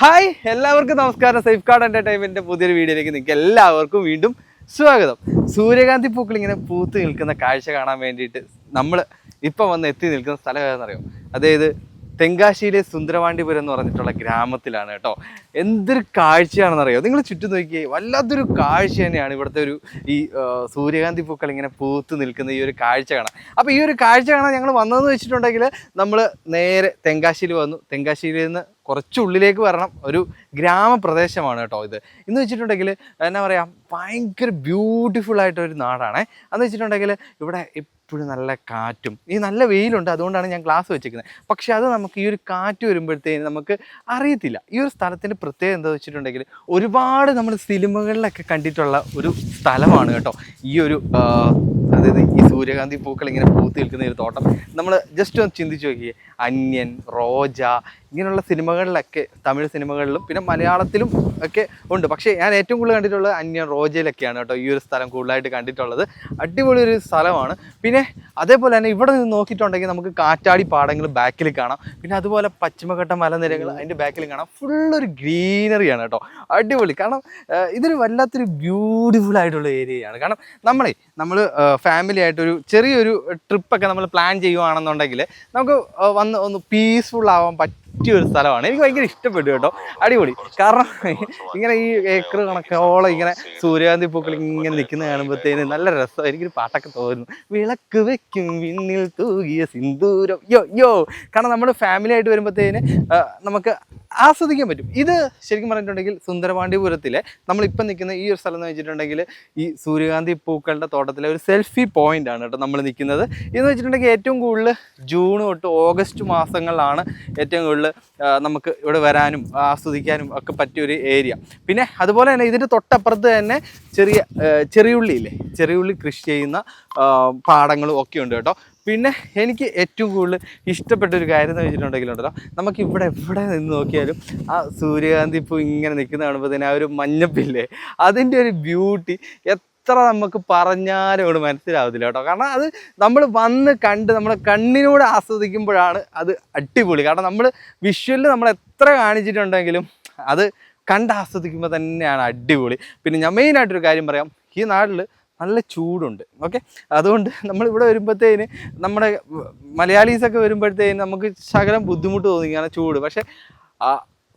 Hi എല്ലാവർക്കും നമസ്കാരം. Safe card എന്റർടൈൻമെന്റിന്റെ പുതിയൊരു വീഡിയോയിലേക്ക് നിങ്ങൾക്ക് എല്ലാവർക്കും വീണ്ടും സ്വാഗതം. സൂര്യകാന്തി പൂക്കൾ ഇങ്ങനെ പൂത്ത് നിൽക്കുന്ന കാഴ്ച കാണാൻ വേണ്ടിയിട്ട് നമ്മൾ ഇപ്പം വന്ന് എത്തി നിൽക്കുന്ന സ്ഥലം ഏതെന്നറിയോ അതായത് തെങ്കാശിയിലെ സുന്ദരവാണ്ടിപുരം എന്ന് പറഞ്ഞിട്ടുള്ള ഗ്രാമത്തിലാണ് കേട്ടോ. എന്തൊരു കാഴ്ചയാണെന്നറിയോ? നിങ്ങൾ ചുറ്റും നോക്കിയേ വല്ലാത്തൊരു കാഴ്ച തന്നെയാണ് ഇവിടുത്തെ ഒരു ഈ സൂര്യകാന്തി പൂക്കൾ ഇങ്ങനെ പൂത്ത് നിൽക്കുന്ന ഈ ഒരു കാഴ്ച കാണാം അപ്പോൾ ഈ ഒരു കാഴ്ച കാണാൻ ഞങ്ങൾ വന്നതെന്ന് വെച്ചിട്ടുണ്ടെങ്കിൽ നമ്മൾ നേരെ തെങ്കാശിയിൽ വന്നു. തെങ്കാശിയിൽ നിന്ന് കുറച്ചുള്ളിലേക്ക് വരണം. ഒരു ഗ്രാമപ്രദേശമാണ് കേട്ടോ ഇത്. എന്ന് വെച്ചിട്ടുണ്ടെങ്കിൽ എന്നാ പറയുക ഭയങ്കര ബ്യൂട്ടിഫുൾ ആയിട്ടൊരു നാടാണ്. അതെന്ന് വെച്ചിട്ടുണ്ടെങ്കിൽ ഇവിടെ എപ്പോഴും നല്ല കാറ്റും ഈ നല്ല വെയിലുണ്ട് അതുകൊണ്ടാണ് ഞാൻ ഗ്ലാസ് വെച്ചിരിക്കുന്നത്. പക്ഷേ അത് നമുക്ക് ഈ ഒരു കാറ്റ് വരുമ്പോഴത്തേന് നമുക്ക് അറിയത്തില്ല. ഈ ഒരു സ്ഥലത്തിന്റെ പ്രത്യേകത എന്താ വെച്ചിട്ടുണ്ടെങ്കിൽ ഒരുപാട് നമ്മൾ സിനിമകളിലൊക്കെ കണ്ടിട്ടുള്ള ഒരു സ്ഥലമാണ് കേട്ടോ. ഈ ഒരു അതായത് ഈ സൂര്യകാന്തി പൂക്കൾ ഇങ്ങനെ പൂത്ത് നിൽക്കുന്ന ഒരു തോട്ടം. നമ്മൾ ജസ്റ്റ് ഒന്ന് ചിന്തിച്ച് നോക്കിയേ. അന്യൻ റോജ ഇങ്ങനെയുള്ള സിനിമകളിലൊക്കെ തമിഴ് സിനിമകളിലും പിന്നെ മലയാളത്തിലും ഒക്കെ ഉണ്ട്. പക്ഷേ ഞാൻ ഏറ്റവും കൂടുതൽ കണ്ടിട്ടുള്ളത് അന്യ റോജയിലൊക്കെയാണ് കേട്ടോ ഈ ഒരു സ്ഥലം കൂടുതലായിട്ട് കണ്ടിട്ടുള്ളത്. അടിപൊളി ഒരു സ്ഥലമാണ്. പിന്നെ അതേപോലെ തന്നെ ഇവിടെ നിന്ന് നോക്കിയിട്ടുണ്ടെങ്കിൽ നമുക്ക് കാറ്റാടി പാടങ്ങൾ ബാക്കിൽ കാണാം. പിന്നെ അതുപോലെ പശ്ചിമഘട്ട മലനിരകൾ അതിന്റെ ബാക്കിൽ കാണാം. ഫുള്ളൊരു ഗ്രീനറിയാണ് കേട്ടോ. അടിപൊളി. കാരണം ഇതൊരു വല്ലാത്തൊരു ബ്യൂട്ടിഫുൾ ആയിട്ടുള്ള ഏരിയയാണ് കാരണം നമ്മളെ നമ്മൾ ഫാമിലി ആയിട്ടൊരു ചെറിയൊരു ട്രിപ്പൊക്കെ നമ്മൾ പ്ലാൻ ചെയ്യുവാണെന്നുണ്ടെങ്കിൽ നമുക്ക് വന്ന് ഒന്ന് പീസ്ഫുൾ ആവാൻ പറ്റിയ ഒരു സ്ഥലമാണ്. എനിക്ക് ഭയങ്കര ഇഷ്ടപ്പെട്ടു കേട്ടോ. അടിപൊളി. കാരണം ഇങ്ങനെ ഈ ഏക്കർ കണക്കോളം ഇങ്ങനെ സൂര്യകാന്തി പൂക്കൾ ഇങ്ങനെ നിൽക്കുന്ന കാണുമ്പോഴത്തേന് നല്ല രസം. എനിക്കൊരു പാട്ടൊക്കെ തോന്നുന്നു. വിളക്ക് വെക്കും വിണ്ണിൽ തൂകിയ സിന്ദൂരം. യോ യോ കാരണം നമ്മൾ ഫാമിലി ആയിട്ട് വരുമ്പോഴത്തേന് നമുക്ക് ആസ്വദിക്കാൻ പറ്റും. ഇത് ശരിക്കും പറഞ്ഞിട്ടുണ്ടെങ്കിൽ സുന്ദരപാണ്ഡിപുരത്തിലെ നമ്മളിപ്പം നിൽക്കുന്ന ഈ ഒരു സ്ഥലം എന്ന് വെച്ചിട്ടുണ്ടെങ്കിൽ ഈ സൂര്യകാന്തി പൂക്കളുടെ തോട്ടത്തിലെ ഒരു സെൽഫി പോയിന്റ് ആണ് കേട്ടോ നമ്മൾ നിൽക്കുന്നത്. എന്ന് വെച്ചിട്ടുണ്ടെങ്കിൽ ഏറ്റവും കൂടുതൽ ജൂൺ തൊട്ട് ഓഗസ്റ്റ് മാസങ്ങളിലാണ് ഏറ്റവും കൂടുതൽ നമുക്ക് ഇവിടെ വരാനും ആസ്വദിക്കാനും ഒക്കെ പറ്റിയ ഒരു ഏരിയ പിന്നെ അതുപോലെ തന്നെ ഇതിന്റെ തൊട്ടപ്പുറത്ത് തന്നെ ചെറിയ ചെറിയുള്ളിയില്ലേ ചെറിയുള്ളി കൃഷി ചെയ്യുന്ന പാടങ്ങളും ഒക്കെ ഉണ്ട് കേട്ടോ. പിന്നെ എനിക്ക് ഏറ്റവും കൂടുതൽ ഇഷ്ടപ്പെട്ട ഒരു കാര്യം എന്ന് വെച്ചിട്ടുണ്ടെങ്കിലുണ്ടല്ലോ നമുക്ക് ഇവിടെ എവിടെ നിന്ന് നോക്കിയാലും ആ സൂര്യകാന്തി ഇപ്പോൾ ഇങ്ങനെ നിൽക്കുന്ന കാണുമ്പോൾ തന്നെ ആ ഒരു മഞ്ഞപ്പില്ലേ അതിന്റെ ഒരു ബ്യൂട്ടി എത്ര നമുക്ക് പറഞ്ഞാലും അവിടെ മനസ്സിലാവത്തില്ല കേട്ടോ. കാരണം അത് നമ്മൾ വന്ന് കണ്ട് നമ്മുടെ കണ്ണിനോട് ആസ്വദിക്കുമ്പോഴാണ് അത് അടിപൊളി. കാരണം നമ്മൾ വിഷ്വലിൽ നമ്മൾ എത്ര കാണിച്ചിട്ടുണ്ടെങ്കിലും അത് കണ്ട് ആസ്വദിക്കുമ്പോൾ തന്നെയാണ് അടിപൊളി. പിന്നെ ഞാൻ മെയിനായിട്ടൊരു കാര്യം പറയാം ഈ നാട്ടിൽ നല്ല ചൂടുണ്ട്. ഓക്കെ? അതുകൊണ്ട് നമ്മൾ ഇവിടെ വരുമ്പോഴത്തേന് നമ്മുടെ മലയാളീസൊക്കെ വരുമ്പോഴത്തേന് നമുക്ക് ശകലം ബുദ്ധിമുട്ട് തോന്നിക്കാണ് ചൂട്. പക്ഷേ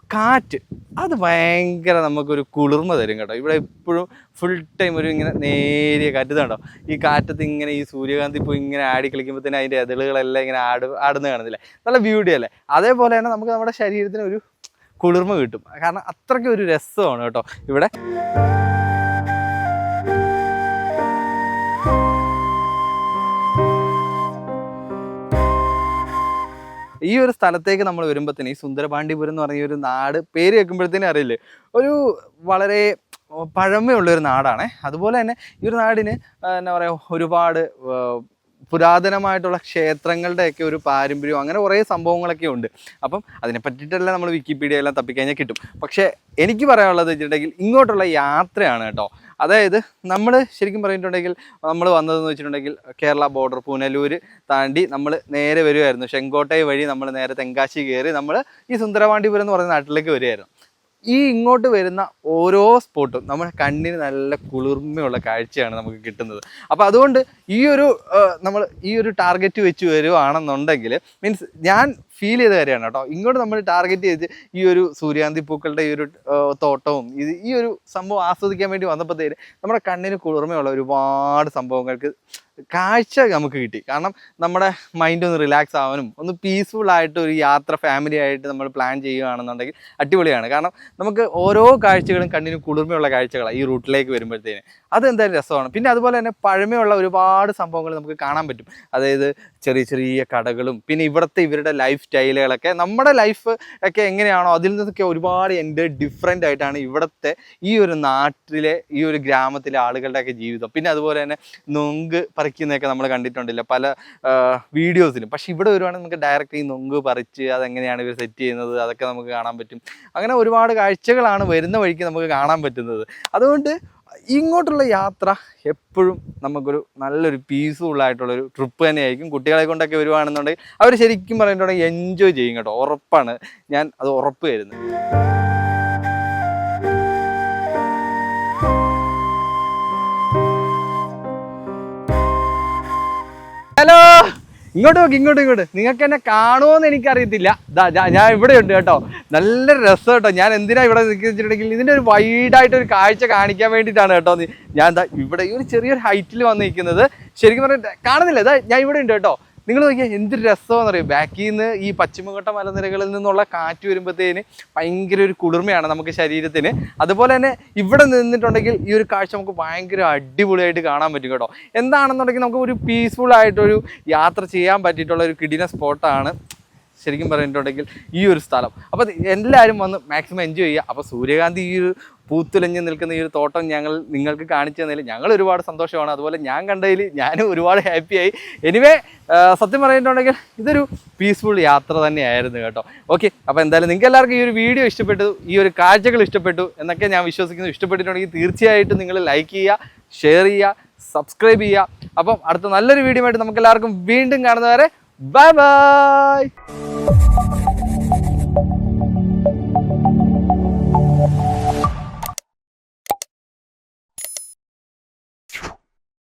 കാറ്റ് അത് ഭയങ്കര നമുക്കൊരു കുളിർമ തരും കേട്ടോ. ഇവിടെ എപ്പോഴും ഫുൾ ടൈം ഒരു ഇങ്ങനെ നേരിയ കാറ്റ് ഇതുണ്ടോ ഈ കാറ്റത്ത് ഇങ്ങനെ ഈ സൂര്യകാന്തി പോയി ഇങ്ങനെ ആടി കളിക്കുമ്പോൾ തന്നെ അതിന്റെ എതിളുകളെല്ലാം ഇങ്ങനെ ആട് ആടുന്ന കാണുന്നില്ലേ? നല്ല ബ്യൂട്ടി അല്ലേ? അതേപോലെ തന്നെ നമുക്ക് നമ്മുടെ ശരീരത്തിന് ഒരു കുളിർമ കിട്ടും. കാരണം അത്രയ്ക്ക് ഒരു രസമാണ് കേട്ടോ ഇവിടെ. ഈ ഒരു സ്ഥലത്തേക്ക് നമ്മൾ വരുമ്പോഴത്തേന് ഈ സുന്ദരപാണ്ഡിപുരം എന്ന് പറഞ്ഞ ഒരു നാട് പേര് കേൾക്കുമ്പോഴത്തേനും അറിയില്ലേ? ഒരു വളരെ പഴമയുള്ള ഒരു നാടാണ്. അതുപോലെ തന്നെ ഈ ഒരു നാടിന് എന്താ പറയുക ഒരുപാട് പുരാതനമായിട്ടുള്ള ക്ഷേത്രങ്ങളുടെയൊക്കെ ഒരു പാരമ്പര്യവും അങ്ങനെ കുറേ സംഭവങ്ങളൊക്കെ ഉണ്ട്. അപ്പം അതിനെ പറ്റിയിട്ടെല്ലാം നമ്മൾ വിക്കിപീഡിയ എല്ലാം തപ്പിക്കഴിഞ്ഞാൽ കിട്ടും. പക്ഷേ എനിക്ക് പറയാനുള്ളത് വെച്ചിട്ടുണ്ടെങ്കിൽ ഇങ്ങോട്ടുള്ള യാത്രയാണ് കേട്ടോ. അതായത് നമ്മൾ ശരിക്കും പറഞ്ഞിട്ടുണ്ടെങ്കിൽ നമ്മൾ വന്നതെന്ന് വെച്ചിട്ടുണ്ടെങ്കിൽ കേരള ബോർഡർ പുനലൂർ താണ്ടി നമ്മൾ നേരെ വരുമായിരുന്നു ചെങ്കോട്ടൈ വഴി നമ്മൾ നേരെ തെങ്കാശി കയറി നമ്മൾ ഈ സുന്ദരവാണ്ടിപുരം എന്ന് പറയുന്ന നാട്ടിലേക്ക് വരികയായിരുന്നു ഈ ഇങ്ങോട്ട് വരുന്ന ഓരോ സ്പോട്ടും നമ്മുടെ കണ്ണിന് നല്ല കുളിർമയുള്ള കാഴ്ചയാണ് നമുക്ക് കിട്ടുന്നത്. അപ്പോൾ അതുകൊണ്ട് ഈ ഒരു നമ്മൾ ഈ ഒരു ടാർഗറ്റ് വെച്ച് വരുവാണെന്നുണ്ടെങ്കിൽ മീൻസ് ഞാൻ ഫീൽ ചെയ്ത കാര്യമാണ് കേട്ടോ. ഇങ്ങോട്ട് നമ്മൾ ടാർഗറ്റ് ചെയ്ത് ഈ ഒരു സൂര്യാന്തി പൂക്കളുടെ ഈ ഒരു തോട്ടവും ഇത് ഈ ഒരു സംഭവം ആസ്വദിക്കാൻ വേണ്ടി വന്നപ്പോഴത്തേന് നമ്മുടെ കണ്ണിന് കുളിർമയുള്ള ഒരുപാട് സംഭവങ്ങൾക്ക് കാഴ്ച നമുക്ക് കിട്ടി. കാരണം നമ്മുടെ മൈൻഡ് ഒന്ന് റിലാക്സ് ആവാനും ഒന്ന് പീസ്ഫുൾ ആയിട്ട് ഒരു യാത്ര ഫാമിലി ആയിട്ട് നമ്മൾ പ്ലാൻ ചെയ്യുകയാണെന്നുണ്ടെങ്കിൽ അടിപൊളിയാണ്. കാരണം നമുക്ക് ഓരോ കാഴ്ചകളും കണ്ണിന് കുളിർമയുള്ള കാഴ്ചകളാണ് ഈ റൂട്ടിലേക്ക് വരുമ്പോഴത്തേന്. അതെന്തായാലും രസമാണ്. പിന്നെ അതുപോലെ തന്നെ പഴമയുള്ള ഒരുപാട് സംഭവങ്ങൾ നമുക്ക് കാണാൻ പറ്റും. അതായത് ചെറിയ ചെറിയ കടകളും പിന്നെ ഇവിടുത്തെ ഇവരുടെ ലൈഫ് സ്റ്റൈലുകളൊക്കെ നമ്മുടെ ലൈഫ് ഒക്കെ എങ്ങനെയാണോ അതിൽ നിന്നൊക്കെ ഒരുപാട് എന്റെ ഡിഫറെന്റ് ആയിട്ടാണ് ഇവിടുത്തെ ഈ ഒരു നാട്ടിലെ ഈ ഒരു ഗ്രാമത്തിലെ ആളുകളുടെയൊക്കെ ജീവിതം. പിന്നെ അതുപോലെ തന്നെ നൊങ്ക് പറിക്കുന്നതൊക്കെ നമ്മൾ കണ്ടിട്ടുണ്ടല്ലോ. പല വീഡിയോസിലും. പക്ഷേ ഇവിടെ വരുവാണെങ്കിൽ നമുക്ക് ഡയറക്റ്റ് ഈ നൊങ്ക് പറിച്ച് അതെങ്ങനെയാണ് ഇവർ സെറ്റ് ചെയ്യുന്നത് അതൊക്കെ നമുക്ക് കാണാൻ പറ്റും. അങ്ങനെ ഒരുപാട് കാഴ്ചകളാണ് വരുന്ന വഴിക്ക് നമുക്ക് കാണാൻ പറ്റുന്നത്. അതുകൊണ്ട് ഇങ്ങോട്ടുള്ള യാത്ര എപ്പോഴും നമുക്കൊരു നല്ലൊരു പീസ്ഫുൾ ആയിട്ടുള്ളൊരു ട്രിപ്പ് തന്നെയായിരിക്കും. കുട്ടികളെ കൊണ്ടൊക്കെ വരുവാണെന്നുണ്ടെങ്കിൽ അവർ ശരിക്കും പറഞ്ഞിട്ടുണ്ടെങ്കിൽ എൻജോയ് ചെയ്യും കേട്ടോ. ഉറപ്പാണ്. ഞാൻ അത് ഉറപ്പ് തരുന്നത് ഹലോ. ഇങ്ങോട്ട് നോക്കി ഇങ്ങോട്ട് ഇങ്ങോട്ട്. നിങ്ങൾക്ക് എന്നെ കാണുമോന്ന് എനിക്കറിയത്തില്ല. ഞാൻ ഇവിടെ ഉണ്ട് കേട്ടോ. നല്ല രസം കേട്ടോ. ഞാൻ എന്തിനാ ഇവിടെ നിൽക്കുന്നുണ്ടെങ്കിൽ ഇതിന്റെ ഒരു വൈഡായിട്ട് ഒരു കാഴ്ച കാണിക്കാൻ വേണ്ടിയിട്ടാണ് കേട്ടോ ഞാൻ ഇവിടെ ഈ ഒരു ചെറിയൊരു ഹൈറ്റിൽ വന്ന് നിൽക്കുന്നത് ശരിക്കും പറഞ്ഞാൽ കാണുന്നില്ല? ഇതാ ഞാൻ ഇവിടെ ഉണ്ട് കേട്ടോ. നിങ്ങൾ നോക്കിയാൽ എന്ത് രസമാണെന്ന് അറിയാം ബാക്കിൽ നിന്ന് ഈ പശ്ചിമഘട്ട മലനിരകളിൽ നിന്നുള്ള കാറ്റ് വരുമ്പോഴത്തേന് ഭയങ്കര ഒരു കുളിർമയാണ് നമുക്ക് ശരീരത്തിന്. അതുപോലെ തന്നെ ഇവിടെ നിന്നിട്ടുണ്ടെങ്കിൽ ഈ ഒരു കാഴ്ച നമുക്ക് ഭയങ്കര അടിപൊളിയായിട്ട് കാണാൻ പറ്റും കേട്ടോ. എന്താണെന്നുണ്ടെങ്കിൽ നമുക്ക് ഒരു പീസ്ഫുൾ ആയിട്ടൊരു യാത്ര ചെയ്യാൻ പറ്റിയിട്ടുള്ള ഒരു കിടിന സ്പോട്ടാണ് ശരിക്കും പറഞ്ഞിട്ടുണ്ടെങ്കിൽ ഈ ഒരു സ്ഥലം. അപ്പോൾ എല്ലാവരും വന്ന് മാക്സിമം എൻജോയ് ചെയ്യുക. അപ്പോൾ സൂര്യകാന്തി ഈ ഒരു പൂത്തുലഞ്ഞ് നിൽക്കുന്ന ഈ ഒരു തോട്ടം ഞങ്ങൾ നിങ്ങൾക്ക് കാണിച്ചു തന്നതിൽ ഞങ്ങൾ ഒരുപാട് സന്തോഷമാണ്. അതുപോലെ ഞാൻ കണ്ടതിൽ ഞാനും ഒരുപാട് ഹാപ്പിയായി എനിവേ സത്യം പറഞ്ഞിട്ടുണ്ടെങ്കിൽ ഇതൊരു പീസ്ഫുൾ യാത്ര തന്നെയായിരുന്നു കേട്ടോ. ഓക്കെ അപ്പോൾ എന്തായാലും നിങ്ങൾക്ക് എല്ലാവർക്കും ഈ ഒരു വീഡിയോ ഇഷ്ടപ്പെട്ടു ഈ ഒരു കാഴ്ചകൾ ഇഷ്ടപ്പെട്ടു എന്നൊക്കെ ഞാൻ വിശ്വസിക്കുന്നു. ഇഷ്ടപ്പെട്ടിട്ടുണ്ടെങ്കിൽ തീർച്ചയായിട്ടും നിങ്ങൾ ലൈക്ക് ചെയ്യുക ഷെയർ ചെയ്യുക സബ്സ്ക്രൈബ് ചെയ്യുക. അപ്പം അടുത്ത നല്ലൊരു വീഡിയോ ആയിട്ട് നമുക്ക് എല്ലാവർക്കും വീണ്ടും കാണുന്നവരെ ബൈ ബൈ